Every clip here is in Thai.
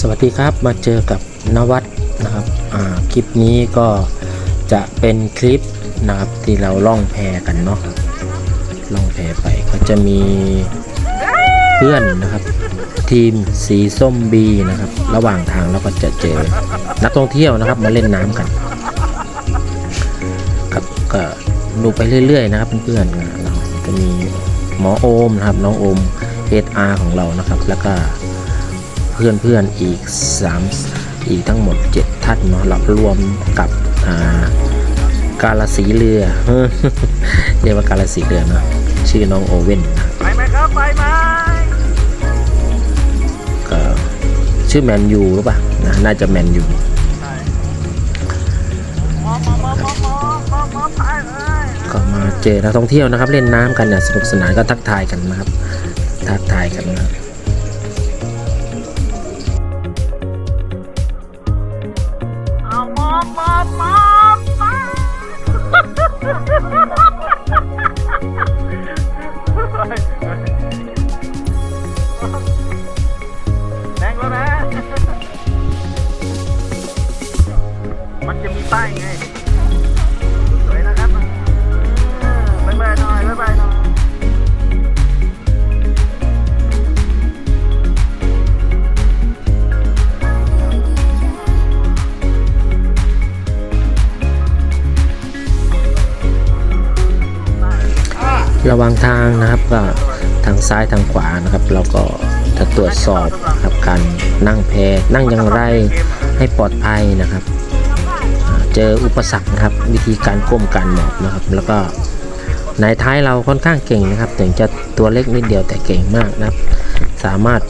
สวัสดีครับมาเจอกับนวัดนะครับคลิปนี้ก็จะเป็นคลิปนะครับที่เราล่องแพกันเนาะล่องแพไปก็จะมีเพื่อนนะครับ ทีมสีส้มบีนะครับ ระหว่างทางเราก็จะเจอนักท่องเที่ยวนะครับมาเล่นน้ำกันครับก็ดูไปเรื่อยๆนะครับเพื่อนๆเราจะมีหมอโอมนะครับน้องโอมเออาของเรานะครับ แล้วก็ เพื่อนเพื่อนๆอีก 3 อีกทั้งหมด 7 ท่านเนาะเรารวมกับอ่ากาลสีเรือเรียกว่ากาลสีเรือเนาะชื่อน้องโอเว่นนะไปไหมครับไปไหมก็ชื่อแมนยูหรือเปล่านะน่าจะแมนยูใช่หมอหมอหมอหมอหมอหมอหมอพายเลยก็มาเจอนักท่องเที่ยวนะครับ เล่นน้ำกันเนี่ยสนุกสนานก็ทักทายกันนะครับ ทักทายกันนะครับ อหมอหมอหมอแดงแล้วนะ มันจะมีป้ายไง ระหวังทางนะครับก็ทางซ้ายทางขวานะครับ เราก็จะตรวจสอบครับการนั่งแพนั่งอย่างไรให้ปลอดภัยนะครับ เจออุปสรรคนะครับวิธีการก้มการหมอบนะครับ แล้วก็ในท้ายเราค่อนข้างเก่งนะครับถึงจะตัวเล็กนิดเดียวแต่เก่งมากนะครับ สามารถ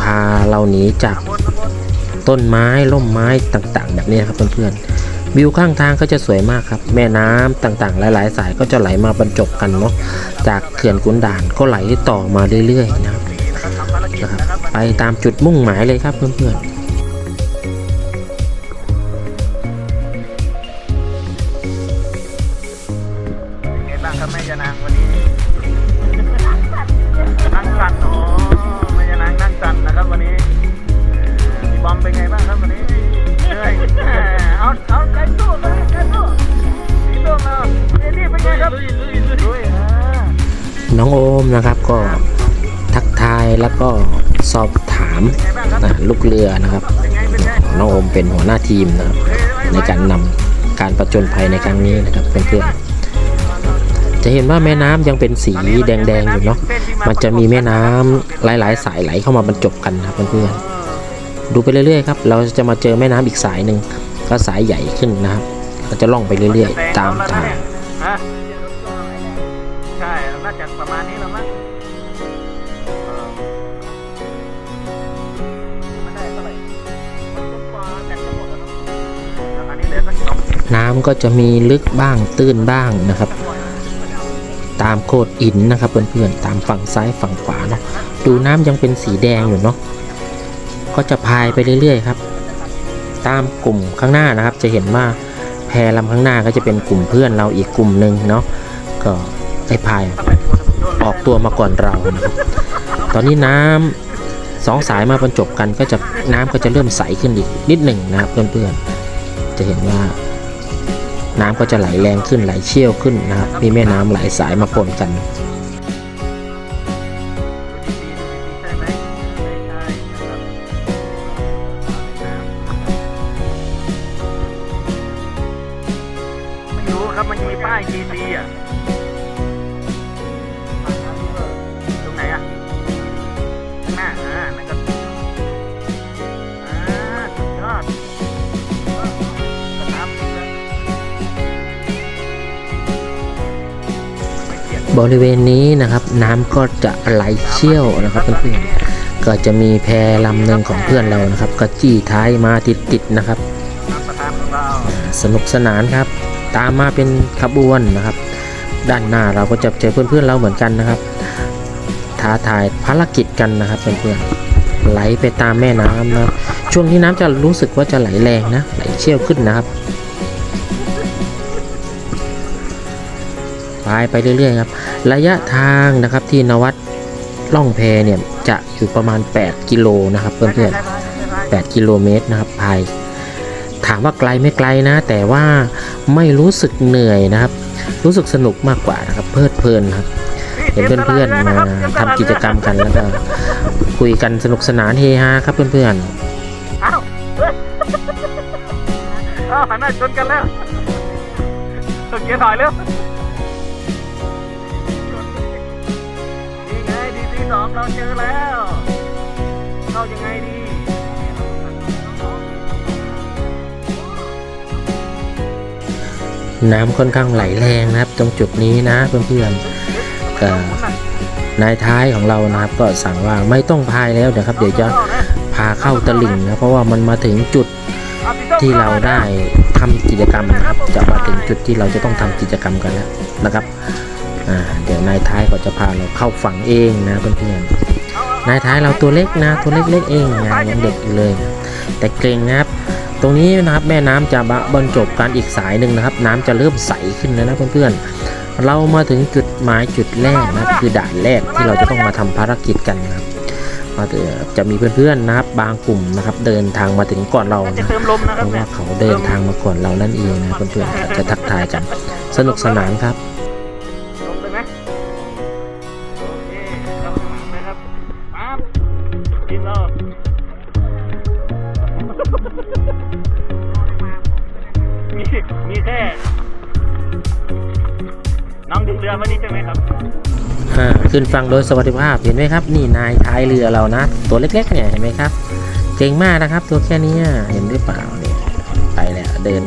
พาเราหนีจากต้นไม้ร่มไม้ต่างๆ แบบนี้ครับเพื่อนๆ วิวข้างทางก็จะสวยมากครับ แม่น้ำต่างๆ หลาย ๆ สายก็จะไหลมาบรรจบกันเนาะจากเขื่อนกุนด่านก็ไหลต่อมาเรื่อยๆนะครับนะครับไปตามจุดมุ่งหมายเลยครับเพื่อนเป็นไงบ้างครับแม่ยานางวันนี้นั่งสั่นโอ้แม่ยานางนั่งสั่นนะครับวันนี้พี่บอมเป็นไงบ้างครับวันนี้เหนื่อยเอาเอา ครับน้องโอมนะครับก็ทักทายแล้วก็สอบถามนะลูกเรือนะครับ น้องโอมเป็นหัวหน้าทีมนะครับในการนำการประจนภัยในครั้งนี้นะครับเพื่อนๆจะเห็นว่าแม่น้ำยังเป็นสีแดงๆอยู่เนาะมันจะมีแม่น้ำหลายๆ สายไหลเข้ามาบรรจบกันนะครับเพื่อนๆดูไปเรื่อยๆครับเราจะมาเจอแม่น้ำอีกสายหนึ่งก็สายใหญ่ขึ้นนะครับ ก็จะล่องไปเรื่อยๆ ตามทางฮะ ประมาณนี้แล้วมั้งเออไม่ได้เท่าไหร่มันก็ปลากันจะหมดแล้วเนอะแล้วอันนี้เหลือสักสองน้ำก็จะมีลึกบ้างตื้นบ้างนะครับ ตามโขดหินนะครับเพื่อนๆตามฝั่งซ้ายฝั่งขวาเนาะดูน้ำยังเป็นสีแดงอยู่เนาะก็จะพายไปเรื่อยๆครับ ตามกลุ่มข้างหน้านะครับ จะเห็นว่าแพลำข้างหน้าก็จะเป็นกลุ่มเพื่อนเราอีกกลุ่มหนึ่งเนาะก็ได้พาย ออกตัวมาก่อนเรานะครับตอนนี้น้ำสองสายมาบรรจบกันก็จะน้ำก็จะเริ่มใสขึ้นอีกนิดหนึ่งนะครับเพื่อนๆจะเห็นว่าน้ำก็จะไหลแรงขึ้นไหลเชี่ยวขึ้นนะครับมีแม่น้ำหลายสายมาปนกันไหมไม่ใช่นะครับไม่รู้ครับมันมีป้าย GC อะ บริเวณนี้นะครับ น้ำก็จะไหลเชี่ยวนะครับเพื่อนๆก็จะมีแพลำหนึ่งของเพื่อนเรานะครับ ก็จี้ท้ายมาติดๆนะครับ สนุกสนานครับ ตามมาเป็นขบวนนะครับ ด้านหน้าเราก็จะเจอเพื่อนๆเราเหมือนกันนะครับ ท้าทายภารกิจกันนะครับเพื่อนๆไหลไปตามแม่น้ำนะครับช่วงที่น้ำจะรู้สึกว่าจะไหลแรงนะไหลเชี่ยวขึ้นนะครับ พายไปเรื่อยๆครับ ระยะทางนะครับที่นวัดล่องแพเนี่ยจะอยู่ประมาณ 8 กิโลนะครับเพื่อนๆ8กิโลเมตรนะครับพายถามว่าไกลไม่ไกลนะ แต่ว่าไม่รู้สึกเหนื่อยนะครับ รู้สึกสนุกมากกว่านะครับ เพลิดเพลินครับเห็นเพื่อนๆมาทำกิจกรรมกันแล้วก็คุยกันสนุกสนานเฮฮาครับเพื่อนอ้าวอ้าวหันหน้าชนกันแล้วตะเกียร์ถอยเร็ว สองเราเจอแล้ว เข้ายังไงดีน้ำค่อนข้างไหลแรงนะครับ ตรงจุดนี้นะเพื่อนๆก็นายท้ายของเรานะครับ ก็สั่งว่าไม่ต้องพายแล้วเดี๋ยวครับ เดี๋ยวจะพาเข้าตลิ่งนะเพราะว่ามันมาถึงจุดที่เราได้ทำกิจกรรมนะครับ จะมาถึงจุดที่เราจะต้องทำกิจกรรมกันแล้วนะครับ เดี๋ยวนายท้ายก็จะพาเราเข้าฝั่งเองนะเพื่อนๆนายท้ายเราตัวเล็กนะ ตัวเล็กๆเองนะยังเด็กอยู่เลย แต่เกรงนะครับ ตรงนี้นะครับแม่น้ำจะบรรจบกันอีกสายหนึ่งนะครับ น้ำจะเริ่มใสขึ้นแล้วนะเพื่อนๆเรามาถึงจุดหมายจุดแรกนะครับคือด่านแรกที่เราจะต้องมาทำภารกิจกันนะครับมาเถอะจะมีเพื่อนๆนะครับบางกลุ่มนะครับ เดินทางมาถึงก่อนเราจะนะเติมลมนะเพครับราะเนี่ว่ายเขาเดินทางมาก่อนเรานั่นเองนะเพื่อนๆจะทักทายกันสนุกสนานครับ น้องดูเรือมานี่ใช่ไหมครับอ่าขึ้นฟังโดยสวัสดิภาพเห็นไหมครับ นี่นายท้ายเรือเรานะ ตัวเล็กๆเนี่ยเห็นไหมครับ เก่งมากนะครับ ตัวแค่นี้เห็นหรือเปล่าเนี่ยไปแล้วเดิน